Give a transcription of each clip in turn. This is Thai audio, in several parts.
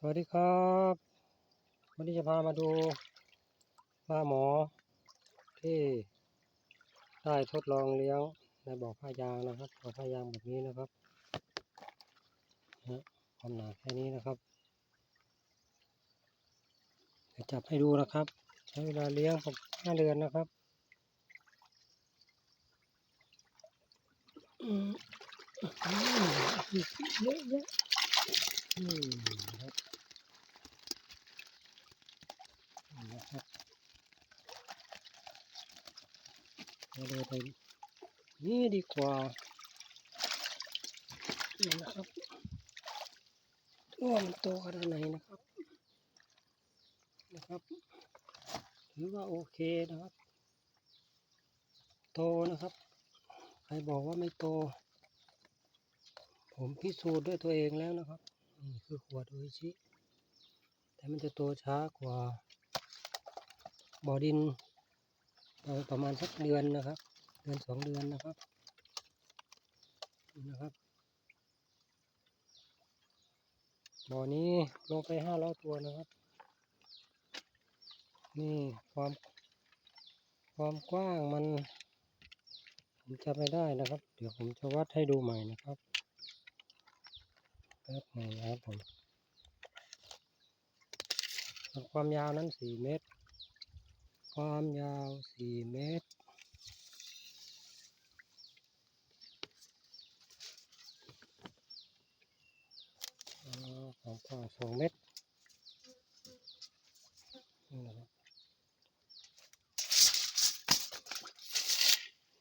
สวัสดีครับ วันนี้จะพามาดูปลาหมอ ที่ได้ทดลองเลี้ยงในบ่อผ้ายางนะครับบ่อผ้ายางแบบนี้นะครับนะความหนาแค่นี้นะครับเดี๋ยวจับให้ดูนะครับ ใช้เวลาเลี้ยงผมห้าเดือนนะครับอืมอืมเยอะแยะอืมครับ นะครับ เราเลยไปนี่ดีกว่านี่นะครับว่ามันโตขนาดไหนนะครับ นะครับถือว่าโอเคนะครับ โตนะครับ ใครบอกว่าไม่โต ผมพิสูจน์ด้วยตัวเองแล้วนะครับนี่คือขวดโอชิแต่มันจะโตช้ากว่าบ่อดิน ประมาณสักเดือนนะครับ เดือนสองเดือนนะครับนะครับบ่อนี้ลงไปห้าร้อยตัวนะครับ นี่ความความกว้างมัน ผมจำไม่ได้นะครับ เดี๋ยวผมจะวัดให้ดูใหม่นะครับแป๊บหนึ่งนะครับผมความยาวนั้นสี่เมตร ความยาว 4 เมตรอ่าความกว้าง2เมตรนี่นะครับ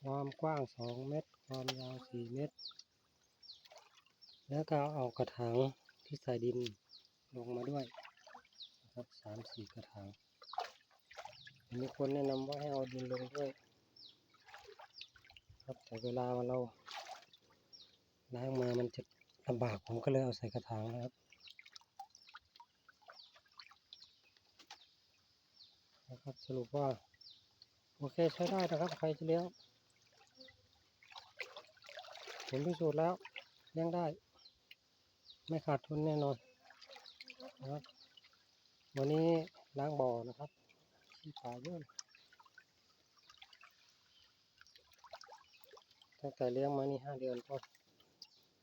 ความกว้าง 2 เมตร ความยาว 4 เมตร แล้วก็เอากระถางที่ใส่ดินลงมาด้วยนะครับสามสี่กระถาง มีคนแนะนำว่าให้เอาดินลงด้วย ครับแต่เวลาเราล้างมามันจะลำบากผมก็เลยเอาใส่กระถางนะครับนะครับสรุปว่า โอเคใช้ได้นะครับ ใครจะเลี้ยงผมพิสูจน์แล้วเลี้ยงได้ ไม่ขาดทุนแน่นอนนะครับวันนี้ล้างบ่อนะครับ ที่ป่าเยอะตั้งแต่เลี้ยงมานี่ห้าเดือนก็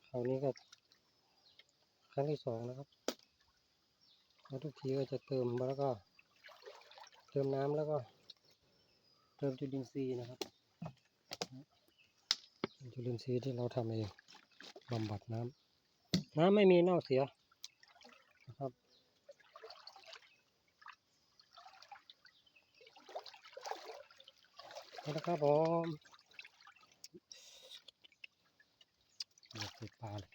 คราวนี้ก็ครั้งที่สองนะครับแล้วทุกทีก็จะเติมแล้วก็ เติมน้ำแล้วก็ เติมจุลินทรีย์นะครับจุลินทรีย์ที่เราทำเองบำบัดน้ำน้ำไม่มีเน่าเสียนะครับ นี่นะครับผมอยากไปปลาเลย